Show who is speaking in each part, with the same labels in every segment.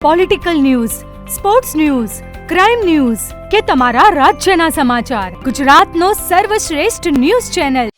Speaker 1: Political news sports news crime news કે તમારા રાજ્યના સમાચાર ગુજરાતનો સર્વશ્રેષ્ઠ ન્યૂઝ ચેનલ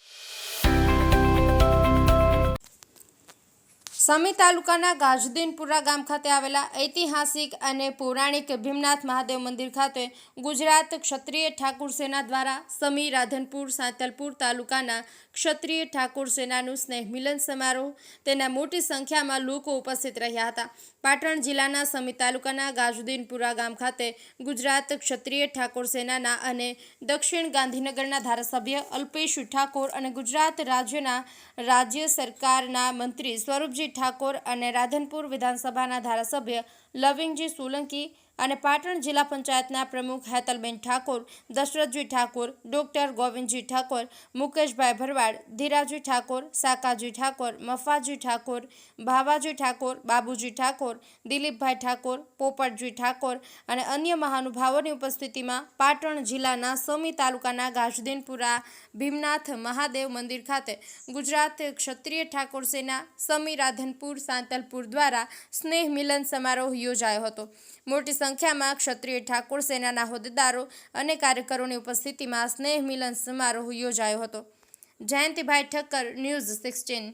Speaker 2: સમી તાલુકાના ગાજદીનપુરા ગામ ખાતે આવેલા ઐતિહાસિક અને પૌરાણિક ભીમનાથ મહાદેવ મંદિર ખાતે ગુજરાત ક્ષત્રિય ઠાકુર સેના દ્વારા સમી રાધનપુર સાંતલપુર તાલુકાના ક્ષત્રિય ઠાકુર સેનાનું સ્નેહ મિલન સમારોહ તેના મોટી સંખ્યામાં લોકો ઉપસ્થિત રહ્યા હતા. પાટણ જિલ્લાના સમી તાલુકાના ગાજુદ્દીનપુરા ગામ ખાતે ગુજરાત ક્ષત્રિય ઠાકોર સેનાના અને દક્ષિણ ગાંધીનગરના ધારાસભ્ય અલ્પેશ ઠાકોર અને ગુજરાત રાજ્યના રાજ્ય સરકારના મંત્રી સ્વરૂપજી ઠાકોર અને રાધનપુર વિધાનસભાના ધારાસભ્ય લવિંગજી સોલંકી અને પાટણ જિલ્લા પંચાયતના પ્રમુખ હેતલબેન ઠાકોર, દશરથજી ઠાકોર, ડોક્ટર ગોવિંદજી ઠાકોર, મુકેશભાઈ ભરવાડ, ધીરાજી ઠાકોર, સાકાજી ઠાકોર, મફાજી ઠાકોર, ભાવાજી ઠાકોર, બાબુજી ઠાકોર, દિલીપભાઈ ઠાકોર, પોપટજી ઠાકોર અને અન્ય મહાનુભાવોની ઉપસ્થિતિમાં પાટણ જિલ્લાના સમી તાલુકાના ગાજદીનપુરા ભીમનાથ મહાદેવ મંદિર ખાતે ગુજરાત ક્ષત્રિય ઠાકોર સેના સમી રાધનપુર સાંતલપુર દ્વારા સ્નેહ મિલન સમારોહ યોજાયો હતો. મોટી સંખ્યામાં ક્ષત્રિય ઠાકોર સેનાના હોદ્દેદારો અને કાર્યકરોની ઉપસ્થિતિમાં સ્નેહ મિલન સમારોહ યોજાયો હતો. Jayantibhai Thakkar, news sixteen.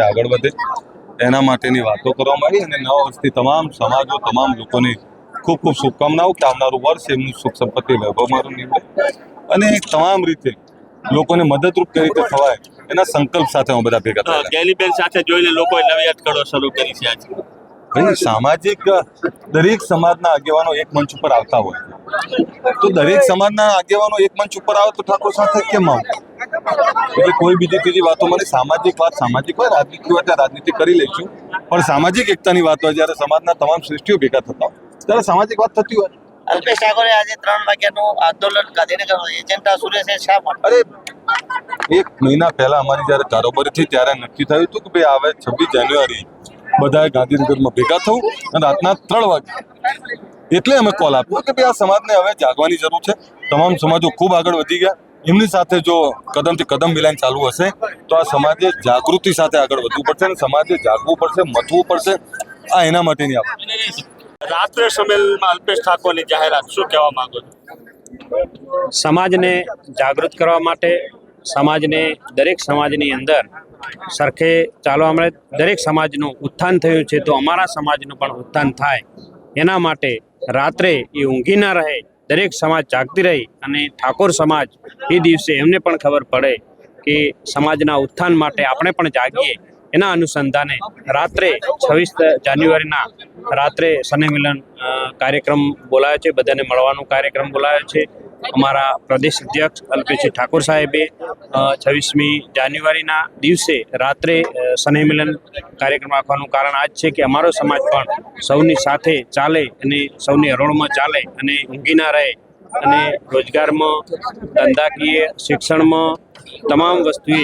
Speaker 3: આગળ વધે. એના માટેની વાતો કરવામાં આવી અને નવા વર્ષથી તમામ સમાજો, તમામ લોકોને ખૂબ ખૂબ શુભકામનાઓ કે આવનારું વર્ષ એમનું સુખ સંપત્તિ વૈભવમાં નીવડે. અને તમામ રીતે લોકોને મદદરૂપ કઈ રીતે થવાય એના સંકલ્પ સાથે હું બધા ભેગા થયા
Speaker 4: ગેલીબેન સાથે જોઈને લોકોએ નવી અટકળો શરૂ કરી છે આજે.
Speaker 3: ભાઈ સામાજિક દરેક સમાજના આગેવાનો એક મંચ ઉપર આવતા હોય. તો દરેક સમાજના આગેવાનો એક મંચ ઉપર આવે તો ઠાકોર સાથે કેમ આવું? એટલે કોઈ બીજી ત્રીજી વાતો મને સામાજિક વાત સામાજિક હોય રાજનીતિ હોય ત્યારે રાજનીતિ કરી લઈશું. પણ સામાજિક એકતાની વાત હોય જ્યારે સમાજના તમામ સૃષ્ટિઓ ભેગા થતા હોય ત્યારે સામાજિક વાત થતી હોય.
Speaker 5: અલ્પેશ ઠાકોરે આજે ત્રણ વાગ્યાનું આંદોલન ગાંધીનગર એજન્ડા સુરેશે શા માટે?
Speaker 3: એક મહિના પહેલા અમારી જ્યારે કારોબારી થઈ ત્યારે નક્કી થયું હતું કે ભાઈ આવે છવ્વીસ જાન્યુઆરી, બધાએ ગાંધીનગરમાં ભેગા થવું અને રાતના ત્રણ વાગે. એટલે અમે કોલ આપ્યો કે ભાઈ આ સમાજને હવે જાગવાની જરૂર છે. તમામ સમાજો ખૂબ આગળ વધી ગયા. એમની સાથે જો કદમથી કદમ મિલાઈને ચાલુ હશે, તો આ સમાજે જાગૃતિ સાથે આગળ વધવું પડશે અને સમાજે જાગવું પડશે, મથવું પડશે. આ એના માટેની આપ
Speaker 4: રાત્રે સંમેલનમાં અલ્પેશ ઠાકોરની જાહેરાત શું કહેવા માંગો છો?
Speaker 6: સમાજને જાગૃત કરવા માટે, સમાજને, દરેક સમાજની અંદર સરખે ચાલવા મળે. દરેક સમાજનું ઉત્થાન થયું છે તો અમારા સમાજનું પણ ઉત્થાન થાય. એના માટે રાત્રે એ ઊંઘી ના રહે. દરેક સમાજ જાગતી રહી અને ઠાકોર સમાજ એ દિવસે એમને પણ ખબર પડે કે સમાજના ઉત્થાન માટે આપણે પણ જાગીએ. એના અનુસંધાને રાત્રે છવ્વીસ જાન્યુઆરીના રાત્રે અ, કાર્યક્રમ બોલાયો છે. બધાને મળવાનો કાર્યક્રમ બોલાયો છે. અમારા પ્રદેશ અધ્યક્ષ અલ્પેશજી ઠાકોર સાહેબે છવ્વીસમી જાન્યુઆરીના દિવસે રાત્રે સ્નેહમિલન કાર્યક્રમ રાખવાનું કારણ આ જ છે કે અમારો સમાજ પણ સૌની સાથે ચાલે અને સૌની હરોળમાં ચાલે અને ઊંઘી ના રહે અને રોજગારમાં ધંધાકીય શિક્ષણમાં તમામ વસ્તુએ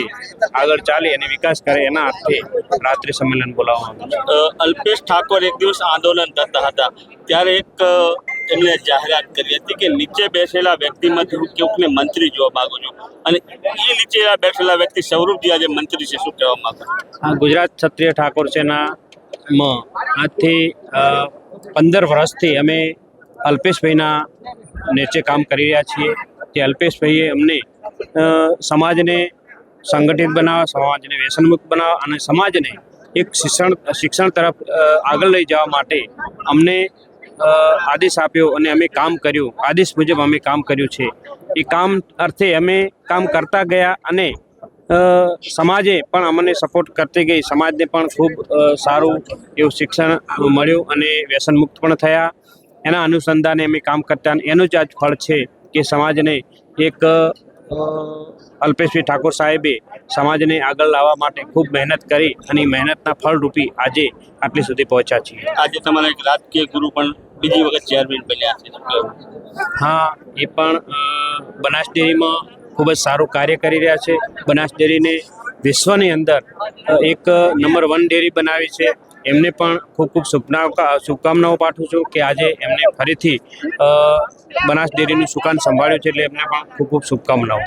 Speaker 6: આગળ ચાલે અને વિકાસ કરે એના અર્થે રાત્રિ સંમેલન બોલાવવામાં આવ્યું
Speaker 4: અલ્પેશ ઠાકોર એક દિવસ આંદોલન કરતા હતા. ત્યારે એક એમણે જાહેરાત કરી હતી કે નીચે બેસેલા વ્યક્તિમાંથી હું કેવકને મંત્રી જોવા માંગુ છું. અને એ નીચે બેઠેલા વ્યક્તિ સ્વરૂપજી આજે મંત્રી છે શું કહેવા માંગો
Speaker 6: હા ગુજરાત ક્ષત્રિય ઠાકોર સેનામાં આજથી પંદર વર્ષથી અમે અલ્પેશભાઈના નીચે કામ કરી રહ્યા છીએ. તે અલ્પેશભાઈએ અમને સમાજને સંગઠિત બનાવવા સમાજને વ્યસનમુક્ત બનાવવા અને સમાજને એક શિક્ષણ શિક્ષણ તરફ આગળ લઈ જવા માટે અમને આદેશ આપ્યો અને અમે કામ કર્યું. આદેશ મુજબ અમે કામ કર્યું છે. એ કામ અર્થે અમે કામ કરતા ગયા અને સમાજે પણ અમને સપોર્ટ કરતી ગઈ. સમાજને પણ ખૂબ સારું એવું શિક્ષણ મળ્યું અને વ્યસનમુક્ત પણ થયા. એના અનુસંધાને અમે કામ કરતા એનું જ આજ ફળ છે કે સમાજને એક અલ્પેશભાઈ ઠાકોર સાહેબે સમાજને આગળ લાવવા માટે ખૂબ મહેનત કરી અને મહેનતના ફળરૂપી આજે આટલી સુધી પહોંચ્યા છીએ.
Speaker 4: આજે તમારા એક રાજકીય ગુરુ પણ બીજી વખત ચેરમેન બન્યા છે.
Speaker 6: હા એ પણ બનાસ ડેરીમાં ખૂબ જ સારું કાર્ય કરી રહ્યા છે. બનાસ ડેરીને વિશ્વની અંદર એક નંબર વન ડેરી બનાવી છે. એમને પણ ખૂબ ખૂબ શુભના શુભકામનાઓ પાઠવું છું કે આજે એમને ફરીથી બનાસ ડેરીનું સુકાન સંભાળ્યું છે એટલે એમને પણ ખૂબ ખૂબ શુભકામનાઓ.